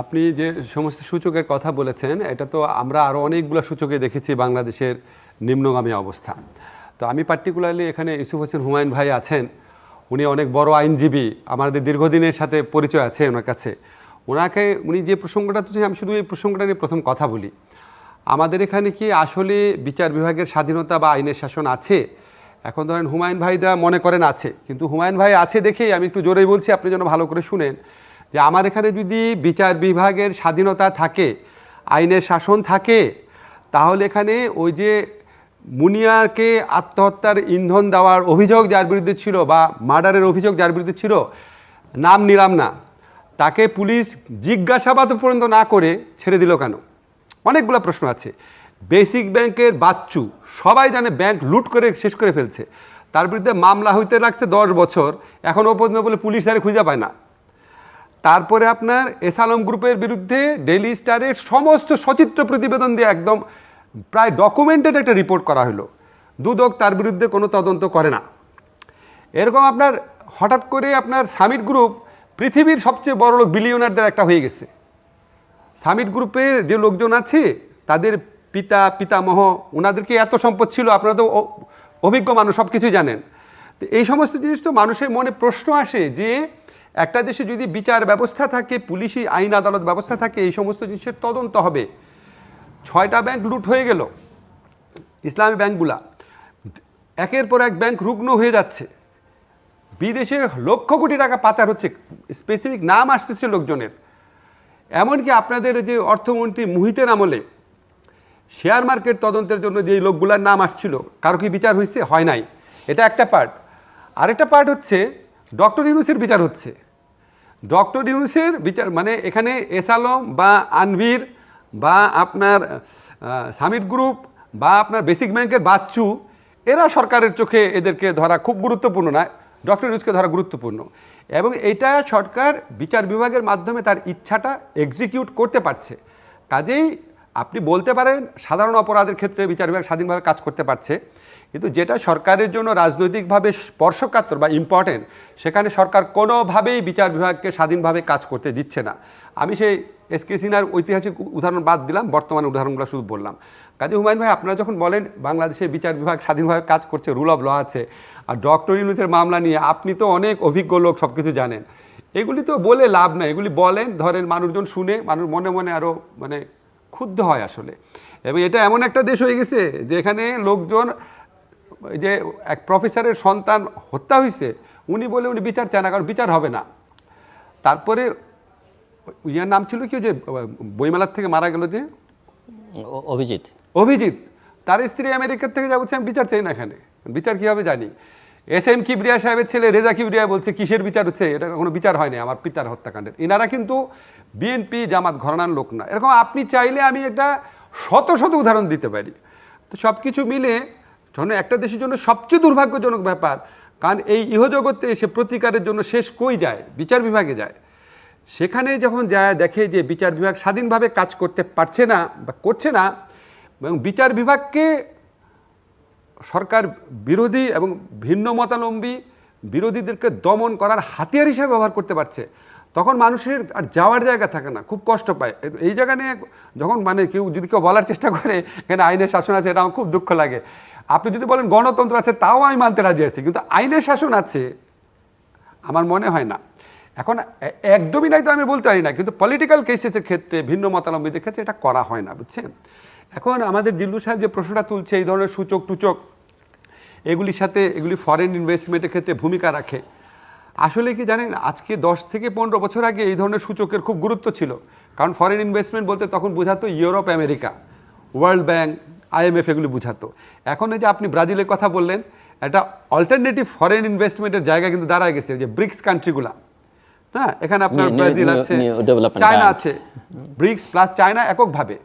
আপনি যে সমস্ত সূচকের কথা বলেছেন, এটা তো আমরা আরও অনেকগুলো সূচকে দেখেছি বাংলাদেশের নিম্নগামী অবস্থা। তো আমি পার্টিকুলারলি এখানে ইউসুফ হোসেন হুমায়ুন ভাই আছেন। উনি অনেক বড় আইনজীবী, আমাদের দীর্ঘদিনের সাথে পরিচয় আছে ওনার কাছে। ওনাকে, উনি যে প্রসঙ্গটা তুলছেন আমি শুধু এই প্রসঙ্গটা নিয়ে প্রথম কথা বলি। আমাদের এখানে কি আসলে বিচার বিভাগের স্বাধীনতা বা আইনের শাসন আছে? এখন ধরেন হুমায়ুন ভাইরা মনে করেন আছে। কিন্তু হুমায়ুন ভাই আছে দেখেই আমি একটু জোরেই বলছি, আপনি যেন ভালো করে শুনেন। যে আমার এখানে যদি বিচার বিভাগের স্বাধীনতা থাকে, আইনের শাসন থাকে, তাহলে এখানে ওই যে মুনিয়াকে আত্মহত্যার ইন্ধন দেওয়ার অভিযোগ যার বিরুদ্ধে ছিল বা মার্ডারের অভিযোগ যার বিরুদ্ধে ছিল, নাম নিলাম না। তাকে পুলিশ জিজ্ঞাসাবাদ পর্যন্ত না করে ছেড়ে দিল কেন? অনেকগুলো প্রশ্ন আছে। বেসিক ব্যাংকের বাচ্চু, সবাই জানে ব্যাংক লুট করে শেষ করে ফেলছে। তার বিরুদ্ধে মামলা হইতে লাগছে দশ বছর। এখনও পর্যন্ত বলে পুলিশ তারে খুঁজে পায় না। তারপরে আপনার এস আলম গ্রুপের বিরুদ্ধে ডেলি স্টারের সমস্ত সচিত্র প্রতিবেদন দিয়ে একদম প্রায় ডকুমেন্টেড একটা রিপোর্ট করা হলো। দুদক তার বিরুদ্ধে কোনো তদন্ত করে না। এরকম আপনার হঠাৎ করে আপনার সামিট গ্রুপ পৃথিবীর সবচেয়ে বড় লোক বিলিয়নারদের একটা হয়ে গেছে। সামিট গ্রুপের যে লোকজন আছে, তাদের পিতা, পিতামহ ওনাদেরকে এত সম্পদ ছিল? আপনারা তো অভিজ্ঞ মানুষ সব কিছুই জানেন। তো এই সমস্ত জিনিস তো মানুষের মনে প্রশ্ন আসে যে একটা দেশে যদি বিচার ব্যবস্থা থাকে, পুলিশি আইন আদালত ব্যবস্থা থাকে, এই সমস্ত জিনিসের তদন্ত হবে। ছয়টা ব্যাংক লুট হয়ে গেল, ইসলামী ব্যাংকগুলা। একের পর এক ব্যাংক রুগ্ন হয়ে যাচ্ছে। বিদেশে লক্ষ কোটি টাকা পাচার হচ্ছে স্পেসিফিক নাম আসতেছে লোকজনের। এমনকি আপনাদের যে অর্থমন্ত্রী মুহিতের আমলে শেয়ার মার্কেট তদন্তের জন্য যে লোকগুলার নাম আসছিল, কারও কি বিচার হয়েছে হয় নাই। এটা একটা পার্ট আরেকটা পার্ট হচ্ছে ডক্টর ইউনুসের বিচার হচ্ছে। ডক্টর ইউনুসের বিচার মানে এখানে এস আলম বা আনভির বা আপনার সামিট গ্রুপ বা আপনার বেসিক ব্যাংকের বাচ্চু, এরা সরকারের চোখে এদেরকে ধরা খুব গুরুত্বপূর্ণ নয় ডক্টর ইউনুসকে ধরা গুরুত্বপূর্ণ। এবং এটা সরকার বিচার বিভাগের মাধ্যমে তার ইচ্ছাটা এক্সিকিউট করতে পারছে। কাজেই আপনি বলতে পারেন, সাধারণ অপরাধের ক্ষেত্রে বিচার বিভাগ স্বাধীনভাবে কাজ করতে পারছে। কিন্তু যেটা সরকারের জন্য রাজনৈতিকভাবে স্পর্শকাতর বা ইম্পর্টেন্ট সেখানে সরকার কোনোভাবেই বিচার বিভাগকে স্বাধীনভাবে কাজ করতে দিচ্ছে না। আমি সেই এস কে সিনহার ঐতিহাসিক উদাহরণ বাদ দিলাম, বর্তমান উদাহরণগুলো শুধু বললাম। কাজে হুমায়ুন ভাই, আপনারা যখন বলেন বাংলাদেশে বিচার বিভাগ স্বাধীনভাবে কাজ করছে রুল অফ ল আছে, আর ডক্টর ইউনুসের মামলা নিয়ে আপনি তো অনেক অভিজ্ঞ লোক সব কিছু জানেন, এগুলি তো বলে লাভ নাই। এগুলি বলেন, ধরেন মানুষজন শুনে, মানুষ মনে মনে আরও মানে ক্ষুব্ধ হয় আসলে। এবং এটা এমন একটা দেশ হয়ে গেছে যে এখানে লোকজন যে এক প্রফেসরের সন্তান হত্যা হয়েছে উনি বলে উনি বিচার চায় না কারণ বিচার হবে না। তারপরে ইয়ার নাম ছিল কি যে বইমেলার থেকে মারা গেল যে? অভিজিৎ। অভিজিৎ। তার স্ত্রী আমেরিকার থেকে যা বলছে আমি বিচার চাই না এখানে। বিচার কীভাবে জানি? এস এম কিবরিয়া সাহেবের ছেলে রেজা কিবরিয়া বলছে কিসের বিচার হচ্ছে? এটা কোনো বিচার হয়নি আমার পিতার হত্যাকাণ্ডের। এনারা কিন্তু বিএনপি জামাত ঘরানার লোক না। এরকম আপনি চাইলে আমি এটা শত শত উদাহরণ দিতে পারি। তো সব কিছু মিলে যখন একটা দেশের জন্য সবচেয়ে দুর্ভাগ্যজনক ব্যাপার, কারণ এই ইহজগতে এসে প্রতিকারের জন্য শেষ কই যায়? বিচার বিভাগে যায়। সেখানে যখন যায়, দেখে যে বিচার বিভাগ স্বাধীনভাবে কাজ করতে পারছে না বা করছে না, এবং বিচার বিভাগকে সরকার বিরোধী এবং ভিন্ন মতালম্বী বিরোধীদেরকে দমন করার হাতিয়ার হিসেবে ব্যবহার করতে পারছে। তখন মানুষের আর যাওয়ার জায়গা থাকে না, খুব কষ্ট পায়। এই জায়গা নিয়ে যখন মানে কেউ যদি কেউ বলার চেষ্টা করে, এখানে আইনের শাসন আছে, এটা আমার খুব দুঃখ লাগে। আপনি যদি বলেন গণতন্ত্র আছে, তাও আমি মানতে রাজি আছি, কিন্তু আইনের শাসন আছে, আমার মনে হয় না। এখন একদমই নাই তো আমি বলতে পারি না, কিন্তু পলিটিক্যাল কেসেসের ক্ষেত্রে, ভিন্ন মতালম্বীদের ক্ষেত্রে এটা করা হয় না, বুঝছেন? এখন আমাদের জিল্লু সাহেব যে প্রশ্নটা তুলছে, এই ধরনের সূচক টুচক, এগুলির সাথে, এগুলি ফরেন ইনভেস্টমেন্টের ক্ষেত্রে ভূমিকা রাখে। আসলে কি জানেন, আজকে দশ থেকে পনেরো বছর আগে এই ধরনের সূচকের খুব গুরুত্ব ছিল। কারণ ফরেন ইনভেস্টমেন্ট বলতে তখন বোঝাতো Europe America world bank IMF এগুলি বোঝাতো। এখন এই যে আপনি ব্রাজিলের কথা বললেন একটা অল্টারনেটিভ ফরেন ইনভেস্টমেন্টের জায়গা কিন্তু দাঁড়ায় গেছে যে ব্রিক্স কান্ট্রিগুলা। হ্যাঁ এখানে আপনার ব্রাজিল আছে চায়না আছে ব্রিক্স প্লাস চায়না এককভাবে।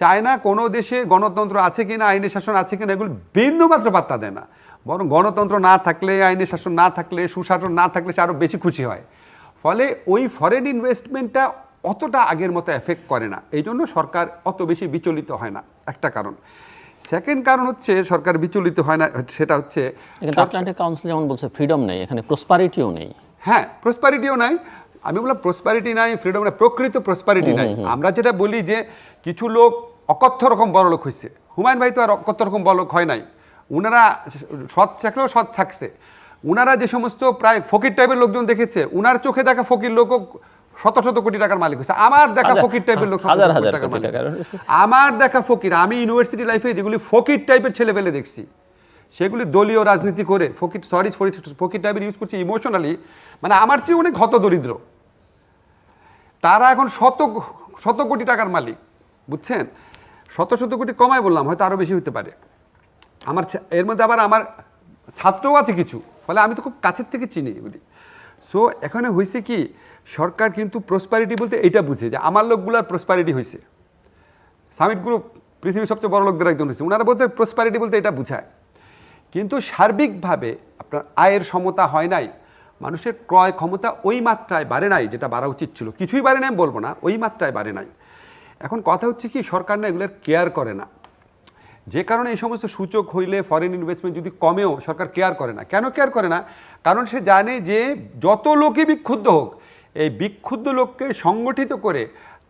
চায়না কোনো দেশে গণতন্ত্র আছে কিনা আইনের শাসন আছে কিনা এগুলো বিন্দুমাত্র পাত্তা দেয় না। বরং গণতন্ত্র না থাকলে আইনের শাসন না থাকলে সুশাসন না থাকলে সে আরও বেশি খুশি হয়। ফলে ওই ফরেন ইনভেস্টমেন্টটা অতটা আগের মতো এফেক্ট করে না। এই জন্য সরকার অত বেশি বিচলিত হয় না একটা কারণ। সেকেন্ড কারণ হচ্ছে সরকার বিচলিত হয় না সেটা হচ্ছে আটলান্টিক কাউন্সিল যেমন বলছে ফ্রিডম নেই এখানে প্রসপারিটিও নেই। হ্যাঁ প্রসপারিটিও নাই। আমি বললাম প্রসপারিটি নাই ফ্রিডম নাই প্রকৃত প্রসপারিটি নাই। আমরা যেটা বলি যে কিছু লোক অকথ্য রকম বড় লোক হয়েছে হুমায়ুন ভাই তো আর অকথ্য রকম বড় লোক হয় নাই। উনারা সৎ থাকলেও সৎ থাকছে। উনারা যে সমস্ত প্রায় ফকির টাইপের লোকজন দেখেছে উনার চোখে দেখা ফকির লোকও শত শত কোটি টাকার মালিক হয়েছে। আমার দেখা ফকির টাইপের লোক হাজার হাজার টাকার মালিক। আমার দেখা ফকির আমি ইউনিভার্সিটি লাইফে যেগুলি ফকির টাইপের ছেলে পেলে দেখছি সেগুলি দলীয় রাজনীতি করে ফকির সরি ফকির টাইপের ইউজ করছি ইমোশনালি মানে আমার চেয়ে অনেক হত দরিদ্র। তারা এখন শত শত কোটি টাকার মালিক বুঝছেন? শত শত কোটি কমায় বললাম হয়তো আরও বেশি হতে পারে। আমার এর মধ্যে আবার আমার ছাত্রও আছে কিছু ফলে আমি তো খুব কাছের থেকে চিনি এগুলি। সো এখানে হয়েছে কি, সরকার কিন্তু প্রসপারিটি বলতে এটা বুঝে যে আমার লোকগুলার প্রসপারিটি হয়েছে সামিট গ্রুপ পৃথিবীর সবচেয়ে বড় লোকদের একজন হয়েছে ওনারা বলতে প্রসপারিটি বলতে এটা বুঝায়। কিন্তু সার্বিকভাবে আপনার আয়ের সমতা হয় নাই, মানুষের ক্রয় ক্ষমতা ওই মাত্রায় বাড়ে নাই, যেটা বাড়া উচিত ছিল। কিছুই বাড়ে নাই বলব না, ওই মাত্রায় বাড়ে নাই। এখন কথা হচ্ছে কি, সরকার না এগুলোর কেয়ার করে না। যে কারণে এই সমস্ত সূচক হইলে ফরেন ইনভেস্টমেন্ট যদি কমেও, সরকার কেয়ার করে না। কেন কেয়ার করে না? কারণ সে জানে যে যত লোকই বিক্ষুব্ধ হোক, এই বিক্ষুব্ধ লোককে সংগঠিত করে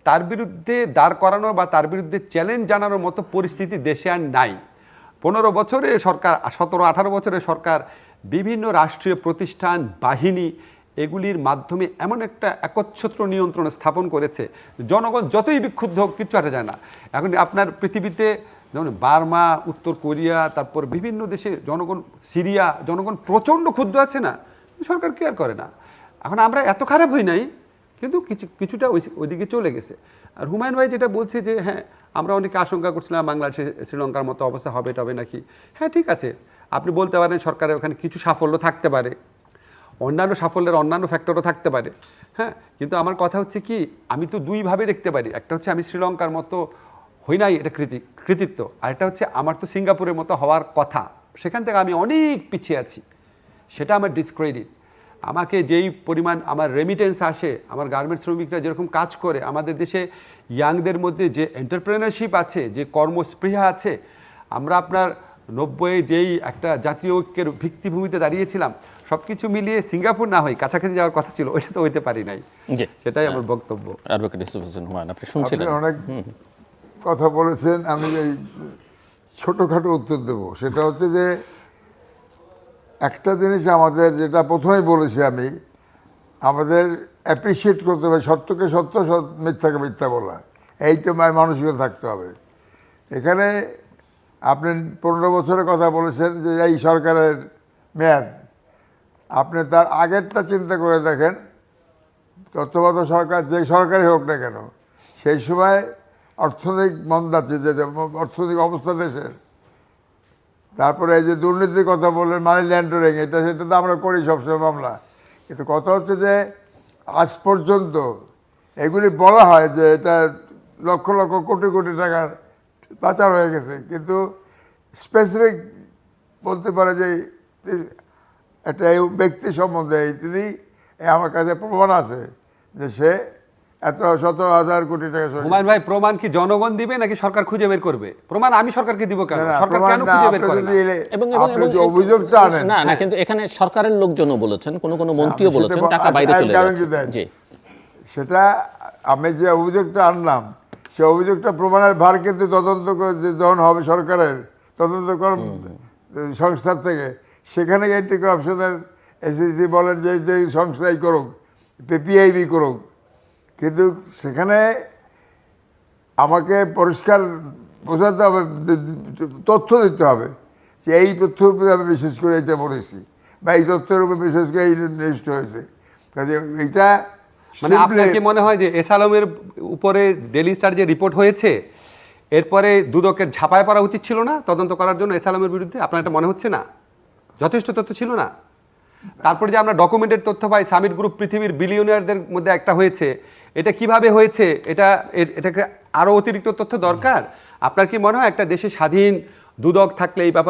তার বিরুদ্ধে দাঁড় করানো বা তার বিরুদ্ধে চ্যালেঞ্জ জানানোর মতো পরিস্থিতি দেশে আর নাই। পনেরো বছরে সরকার, সতেরো, আঠারো বছরে সরকার বিভিন্ন রাষ্ট্রীয় প্রতিষ্ঠান, বাহিনী এগুলির মাধ্যমে এমন একটা একচ্ছত্র নিয়ন্ত্রণ স্থাপন করেছে। জনগণ যতই বিক্ষুব্ধ হোক, কিচ্ছু আটে যায় না। এখন আপনার পৃথিবীতে যেমন বার্মা, উত্তর কোরিয়া, তারপর বিভিন্ন দেশে জনগণ, সিরিয়া, জনগণ প্রচণ্ড ক্ষুদ্র আছে না? সরকার কেয়ার করে না। এখন আমরা এত খারাপ হই নাই, কিন্তু কিছু, কিছুটা ওই, ওইদিকে চলে গেছে। আর হুমায়ুন ভাই যেটা বলছে যে হ্যাঁ আমরা অনেকে আশঙ্কা করছিলাম বাংলাদেশে শ্রীলঙ্কার মতো অবস্থা হবে টবে নাকি। হ্যাঁ ঠিক আছে। আপনি বলতে পারেন সরকারের ওখানে কিছু সাফল্য থাকতে পারে। অন্যান্য সাফল্যের অন্যান্য ফ্যাক্টরও থাকতে পারে। হ্যাঁ কিন্তু আমার কথা হচ্ছে কি, আমি তো দুইভাবে দেখতে পারি। একটা হচ্ছে আমি শ্রীলঙ্কার মতো হই নাই এটা কৃতি কৃতিত্ব। আর এটা হচ্ছে আমার তো সিঙ্গাপুরের মতো হওয়ার কথা। সেখান থেকে আমি অনেক পিছিয়ে আছি। সেটা আমার ডিসক্রেডিট আমাকে যেই পরিমাণ আমার রেমিটেন্স আসে আমার গার্মেন্টস শ্রমিকরা যেরকম কাজ করে আমাদের দেশে ইয়াংদের মধ্যে যে এন্টারপ্রেনারশিপ আছে যে কর্মস্পৃহা আছে আমরা আপনার নব্বই যেই একটা জাতীয় ঐক্যের ভিত্তিভূমিতে দাঁড়িয়েছিলাম সব কিছু মিলিয়ে সিঙ্গাপুর না হয় কাছাকাছি যাওয়ার কথা ছিল ওইটা তো হইতে পারি নাই। সেটাই আমার বক্তব্য। অ্যাডভোকেট হুমায়ুন আপনি আপনি শুনছিলেন অনেক কথা বলেছেন, আমি এই ছোটোখাটো উত্তর দেব। সেটা হচ্ছে যে, একটা জিনিস আমাদের যেটা প্রথমেই বলেছি আমি, আমাদের অ্যাপ্রিসিয়েট করতে হবে, সত্যকে সত্য মিথ্যাকে মিথ্যা বলা। এইটা মানসিকতা থাকতে হবে। এখানে আপনি পনেরো বছরের কথা বলেছেন যে, এই সরকারের মেয়াদ। আপনি তার আগেরটা চিন্তা করে দেখেন, তত্ত্বাবধায়ক সরকার যে সরকারই হোক না কেন, সেই সময় অর্থনৈতিক মন্দা আছে, যে অর্থনৈতিক অবস্থা দেশের। তারপরে এই যে দুর্নীতির কথা বললেন মানি ল্যান্ডারিং এটা সেটা তো আমরা করি সবসময় মামলা। কিন্তু কথা হচ্ছে যে, আজ পর্যন্ত এগুলি বলা হয় যে এটা লক্ষ লক্ষ কোটি কোটি টাকার পাচার হয়ে গেছে। কিন্তু স্পেসিফিক বলতে পারে যে, একটা ব্যক্তি সম্বন্ধে তিনি আমার কাছে প্রমাণ আছে যে সে এত শত হাজার কোটি টাকা হুমায়ুন ভাই প্রমাণ কি জনগণ দিবে নাকি সরকার খুঁজে বের করবে? প্রমাণ আমি সরকারকে দিব কেন? সরকার কেন খুঁজে বের আপনি করে যদি না? এলে- এবং এবং আপনি যে অভিযোগটা আনেন। না না কিন্তু এখানে সরকারের লোকজনও বলেছেন কোন কোন মন্ত্রীও সেটা বলেছেন টাকা বাইরে চলে যাচ্ছে। জি। সেটা আমি যে অভিযোগটা আনলাম সে অভিযোগটা প্রমাণের ভার কিন্তু তদন্ত করে যে যখন হবে সরকারের তদন্ত কর সংস্থার থেকে সেখানে এন্টি করাপশনের এসএসসি বলেন যে যে সংস্থাই করুক পিআইবি করুক কিন্তু সেখানে আমাকে পরিষ্কার বোঝাতে হবে তথ্য দিতে হবে যে এই তথ্যের উপরে আমি বিশেষ করে এটা পড়েছি বা এই তথ্যের উপরে বিশেষ করে এই নির্দিষ্ট হয়েছে। কাজে এইটা মানে আপনার কি মনে হয় যে এস আলমের উপরে ডেলি স্টার যে রিপোর্ট হয়েছে এরপরে দুদকের ঝাঁপায় পড়া উচিত ছিল না তদন্ত করার জন্য এস আলমের বিরুদ্ধে? আপনার এটা মনে হচ্ছে না? যথেষ্ট তথ্য ছিল না? তারপরে যে আমরা ডকুমেন্টেড তথ্য পাই সামিট গ্রুপ পৃথিবীর বিলিয়নিয়ারদের মধ্যে একটা হয়েছে এটা কীভাবে হয়েছে? এটা এটাকে আরও অতিরিক্ত তথ্য দরকার? আপনার কি মনে হয় একটা দেশে স্বাধীন দুদক থাকলে এই ব্যাপার